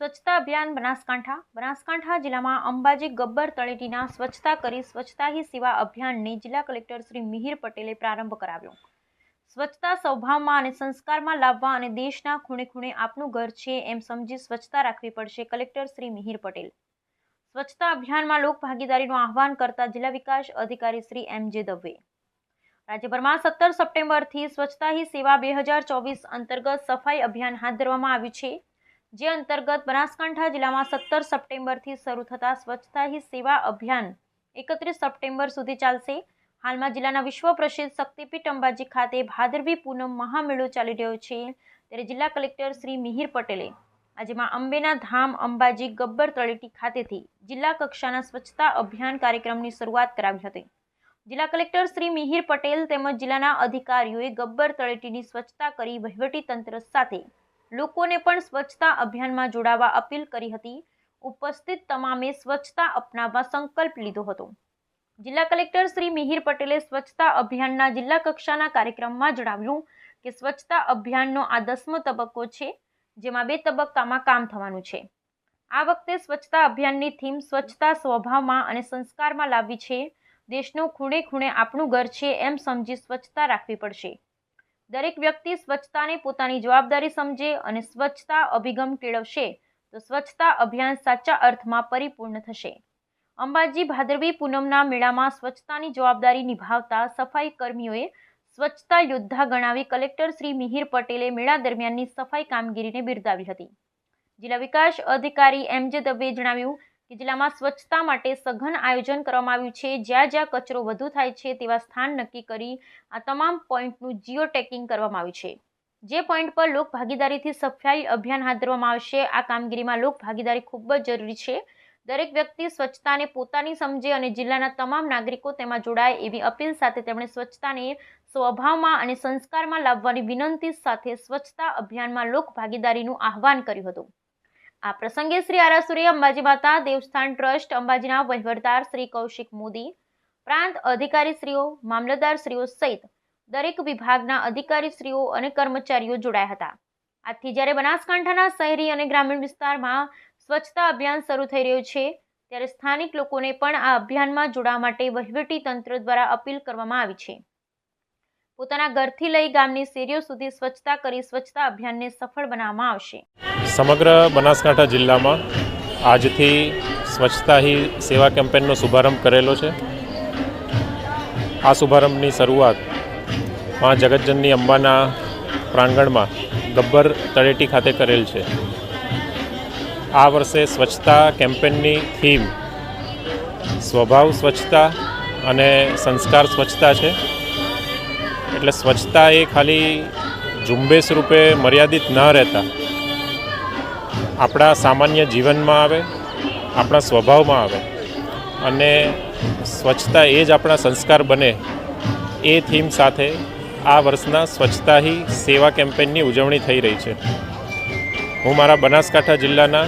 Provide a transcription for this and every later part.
સ્વચ્છતા અભિયાન બનાસકાંઠા. બનાસકાંઠા જિલ્લામાં અંબાજી ગબ્બર તળેટીના સ્વચ્છતા કરી સ્વચ્છતા હી સેવા અભિયાનને જિલ્લા કલેક્ટર શ્રી મિહિર પટેલે પ્રારંભ કરાવ્યો. સ્વચ્છતા સ્વભાવમાં અને સંસ્કારમાં લાવવા અને દેશના ખૂણે ખૂણે આપનું ઘર છે એમ સમજી સ્વચ્છતા રાખવી પડશે કલેક્ટર શ્રી મિહિર પટેલ. સ્વચ્છતા અભિયાનમાં લોકભાગીદારીનું આહવાન કરતા જિલ્લા વિકાસ અધિકારી શ્રી એમ જે દવે. રાજ્યભરમાં સત્તર સપ્ટેમ્બરથી સ્વચ્છતા હી સેવા બે હજાર ચોવીસ અંતર્ગત સફાઈ અભિયાન હાથ ધરવામાં આવ્યું છે. જે અંતર્ગત બનાસકાંઠા જિલ્લામાં સત્તર સપ્ટેમ્બરથી શરૂ થતા સ્વચ્છતા હી સેવા અભિયાન એકત્રીસ સપ્ટેમ્બર સુધી ચાલશે. હાલમાં જિલ્લાના વિશ્વ પ્રસિદ્ધ શક્તિપીઠ અંબાજી ખાતે ભાદરવી પૂનમ મહામેળો ચાલી રહ્યો છે. ત્યારે જિલ્લા કલેક્ટર શ્રી મિહિર પટેલે આજે માં અંબેના ધામ અંબાજી ગબ્બર તળેટી ખાતેથી જિલ્લા કક્ષાના સ્વચ્છતા અભિયાન કાર્યક્રમની શરૂઆત કરાવી હતી. જિલ્લા કલેક્ટર શ્રી મિહિર પટેલ તેમજ જિલ્લાના અધિકારીઓએ ગબ્બર તળેટીની સ્વચ્છતા કરી વહીવટી તંત્ર સાથે લોકોને પણ સ્વચ્છતા અભિયાનમાં જોડાવા અપીલ કરી હતી. ઉપસ્થિત તમામે સ્વચ્છતા અપનાવવા સંકલ્પ લીધો હતો. જિલ્લા કલેક્ટર શ્રી મિહિર પટેલે સ્વચ્છતા અભિયાનના જિલ્લા કક્ષાના કાર્યક્રમમાં જણાવ્યું કે સ્વચ્છતા અભિયાનનો આ દસમો તબક્કો છે, જેમાં બે તબક્કામાં કામ થવાનું છે. આ વખતે સ્વચ્છતા અભિયાનની થીમ સ્વચ્છતા સ્વભાવમાં અને સંસ્કારમાં લાવવી છે. દેશનું ખૂણે ખૂણે આપણું ઘર છે એમ સમજી સ્વચ્છતા રાખવી પડશે. દરેક વ્યક્તિ સ્વચ્છતાને પોતાની જવાબદારી સમજે અને સ્વચ્છતા અભિગમ કેળવશે, તો સ્વચ્છતા અભિયાન સાચા અર્થમાં પરિપૂર્ણ થશે. અંબાજી ભાદરવી પૂનમના મેળામાં સ્વચ્છતાની જવાબદારી નિભાવતા સફાઈ કર્મીઓએ સ્વચ્છતા યોદ્ધા ગણાવી કલેક્ટર શ્રી મિહિર પટેલે મેળા દરમિયાનની સફાઈ કામગીરીને બિરદાવી હતી. જિલ્લા વિકાસ અધિકારી એમ જે દવે જણાવ્યું કે જિલ્લામાં સ્વચ્છતા માટે સઘન આયોજન કરવામાં આવ્યું છે, જ્યાં જ્યાં કચરો વધુ થાય છે તેવા સ્થાન નક્કી કરી આ તમામ પોઈન્ટનું જીઓ ટેકિંગ કરવામાં આવ્યું છે. જે પોઈન્ટ પર લોક ભાગીદારીથી સફાઈ અભિયાન હાથ ધરવામાં આવશે, આ કામગીરીમાં લોક ભાગીદારી ખૂબ જ જરૂરી છે. દરેક વ્યક્તિ સ્વચ્છતાને પોતાની સમજે અને જિલ્લાના તમામ નાગરિકો તેમાં જોડાય એવી અપીલ સાથે તેમણે સ્વચ્છતાને સ્વભાવમાં અને સંસ્કારમાં લાવવાની વિનંતી સાથે સ્વચ્છતા અભિયાનમાં લોક ભાગીદારીનું આહવાન કર્યું હતું. આ પ્રસંગે શ્રી આરાસુરી અંબાજી માતા દેવસ્થાન ટ્રસ્ટ અંબાજીના વહીવટદાર શ્રી કૌશિક મોદી, પ્રાંત અધિકારીશ્રીઓ મામલતદારશ્રીઓ સહિત દરેક વિભાગના અધિકારીશ્રીઓ અને કર્મચારીઓ જોડાયા હતા. આજથી જ્યારે બનાસકાંઠાના શહેરી અને ગ્રામીણ વિસ્તારમાં સ્વચ્છતા અભિયાન શરૂ થઈ રહ્યું છે, ત્યારે સ્થાનિક લોકોને પણ આ અભિયાનમાં જોડાવા માટે વહીવટી તંત્ર દ્વારા અપીલ કરવામાં આવી છે. પોતાના ઘરથી લઈ ગામની શેરીઓ સુધી સ્વચ્છતા કરી સ્વચ્છતા અભિયાનને સફળ બનાવવામાં આવશે. સમગ્ર બનાસકાંઠા જિલ્લામાં આજથી સ્વચ્છતા હી સેવા કેમ્પેનનો શુભારંભ કરેલો છે. આ શુભારંભની શરૂઆતમાં જગતજનની અંબાના પ્રાંગણમાં ગબ્બર તળેટી ખાતે કરેલ છે. આ વર્ષે સ્વચ્છતા કેમ્પેનની થીમ સ્વભાવ સ્વચ્છતા અને સંસ્કાર સ્વચ્છતા છે. એટલે સ્વચ્છતા એ ખાલી ઝુંબેશ રૂપે મર્યાદિત ન રહેતા. આપણા સામાન્ય જીવનમાં આવે, આપણા સ્વભાવમાં આવે અને સ્વચ્છતા એ જ આપણા સંસ્કાર બને એ થીમ સાથે આ વર્ષના સ્વચ્છતા હી સેવા કેમ્પેનની ઉજવણી થઈ રહી છે. હું મારા બનાસકાંઠા જિલ્લાના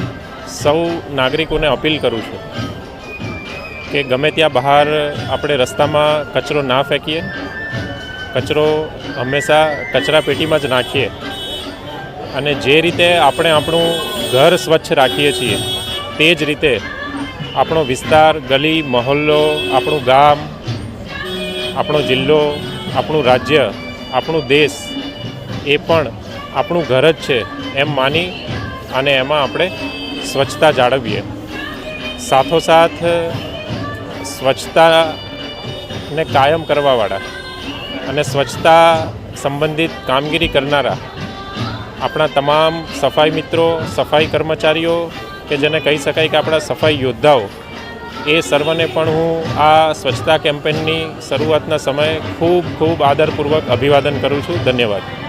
સૌ નાગરિકોને અપીલ કરું છું કે ગમે ત્યાં બહાર આપણે રસ્તામાં કચરો ના ફેંકીએ, કચરો હંમેશા કચરા પેટીમાં જ નાખીએ અને જે રીતે આપણે આપણું ઘર સ્વચ્છ રાખીએ છીએ. તે જ રીતે આપણો વિસ્તાર, ગલી, મહોલ્લો, આપણું ગામ, આપણો જિલ્લો, આપણું રાજ્ય, આપણું દેશ એ પણ આપણું ઘર જ છે એમ માની અને એમાં આપણે સ્વચ્છતા જાળવીએ. સાથોસાથ સ્વચ્છતાને કાયમ કરવાવાળા અને સ્વચ્છતા સંબંધિત કામગીરી કરનારા આપણા તમામ સફાઈ મિત્રો, સફાઈ કર્મચારીઓ, કે જેને કહી શકાય કે આપણા સફાઈ યોદ્ધાઓ, એ સર્વને પણ હું આ સ્વચ્છતા કેમ્પેનની શરૂઆતના સમયે ખૂબ ખૂબ આદરપૂર્વક અભિવાદન કરું છું. ધન્યવાદ.